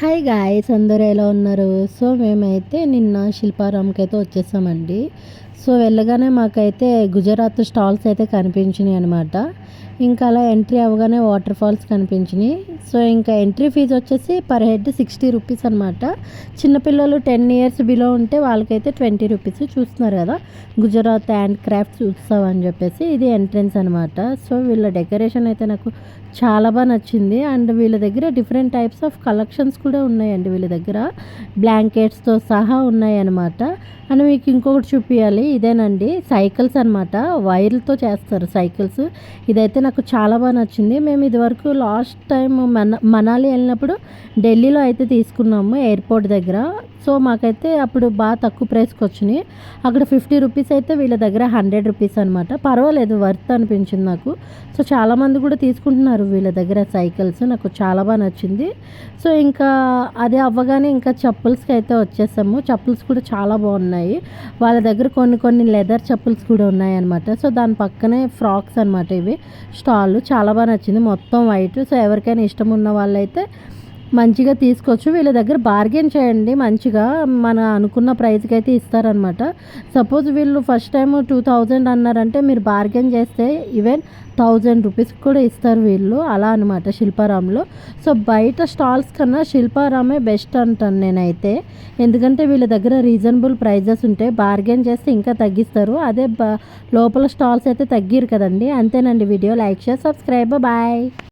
Hi guys అందరూ ఎలా ఉన్నారు? సో మేమైతే నిన్న శిల్పారామ్కి అయితే వచ్చేసామండి. సో వెళ్ళగానే మాకైతే గుజరాత్ స్టాల్స్ అయితే కనిపించినాయి అనమాట ఇంకా అలా ఎంట్రీ అవ్వగానే వాటర్ ఫాల్స్ కనిపించినాయి. సో ఇంకా ఎంట్రీ ఫీజు వచ్చేసి పర్ హెడ్ సిక్స్టీ రూపీస్ అనమాట చిన్నపిల్లలు టెన్ ఇయర్స్ బిలో ఉంటే వాళ్ళకైతే ట్వంటీ రూపీస్ చూస్తున్నారు కదా. గుజరాత్ హ్యాండ్ క్రాఫ్ట్స్ ఉత్సవ్ అని చెప్పేసి ఇది ఎంట్రెన్స్ అనమాట సో వీళ్ళ డెకరేషన్ అయితే నాకు చాలా బాగా నచ్చింది. అండ్ వీళ్ళ దగ్గర డిఫరెంట్ టైప్స్ ఆఫ్ కలెక్షన్స్ కూడా ఉన్నాయండి వీళ్ళ దగ్గర. బ్లాంకెట్స్తో సహా ఉన్నాయి అనమాట అండ్ మీకు ఇంకొకటి చూపించాలి ఇదేనండి. సైకిల్స్ అనమాట వైర్లతో చేస్తారు సైకిల్స్. ఇదైతే నాకు చాలా బాగా నచ్చింది. మేము ఇదివరకు లాస్ట్ టైం మన మనాలి వెళ్ళినప్పుడు ఢిల్లీలో అయితే తీసుకున్నాము ఎయిర్పోర్ట్ దగ్గర. సో మాకైతే అప్పుడు బాగా తక్కువ ప్రైస్కి వచ్చినాయి. అక్కడ ఫిఫ్టీ రూపీస్ అయితే వీళ్ళ దగ్గర హండ్రెడ్ రూపీస్ అనమాట పర్వాలేదు వర్త్ అనిపించింది నాకు. సో చాలామంది కూడా తీసుకుంటున్నారు వీళ్ళ దగ్గర సైకిల్స్. నాకు చాలా బాగా నచ్చింది. సో ఇంకా అదే అవ్వగానే ఇంకా చప్పుల్స్కి అయితే వచ్చేసాము. చప్పుల్స్ కూడా చాలా బాగున్నాయి. వాళ్ళ దగ్గర కొన్ని కొన్ని లెదర్ చెప్పుల్స్ కూడా ఉన్నాయన్నమాట. సో దాని పక్కనే ఫ్రాక్స్ అనమాట ఇవి. స్టాల్ చాలా బాగా నచ్చింది. మొత్తం వైట్. సో ఎవరికైనా ఇష్టం ఉన్న వాళ్ళైతే మంచిగా తీసుకోవచ్చు. వీళ్ళ దగ్గర బార్గెన్ చేయండి మంచిగా. మన అనుకున్న ప్రైస్కి అయితే ఇస్తారనమాట సపోజ్ వీళ్ళు ఫస్ట్ టైం టూ థౌజండ్ అన్నారంటే మీరు బార్గెన్ చేస్తే ఈవెన్ థౌజండ్ రూపీస్ కూడా ఇస్తారు వీళ్ళు. అలా అనమాట శిల్పారాంలో. సో బయట స్టాల్స్ కన్నా శిల్పారామే బెస్ట్ అంటాను నేనైతే. ఎందుకంటే వీళ్ళ దగ్గర రీజనబుల్ ప్రైజెస్ ఉంటాయి. బార్గెన్ చేస్తే ఇంకా తగ్గిస్తారు. అదే లోపల స్టాల్స్ అయితే తగ్గిరు కదండి. అంతేనండి video. Like share subscribe bye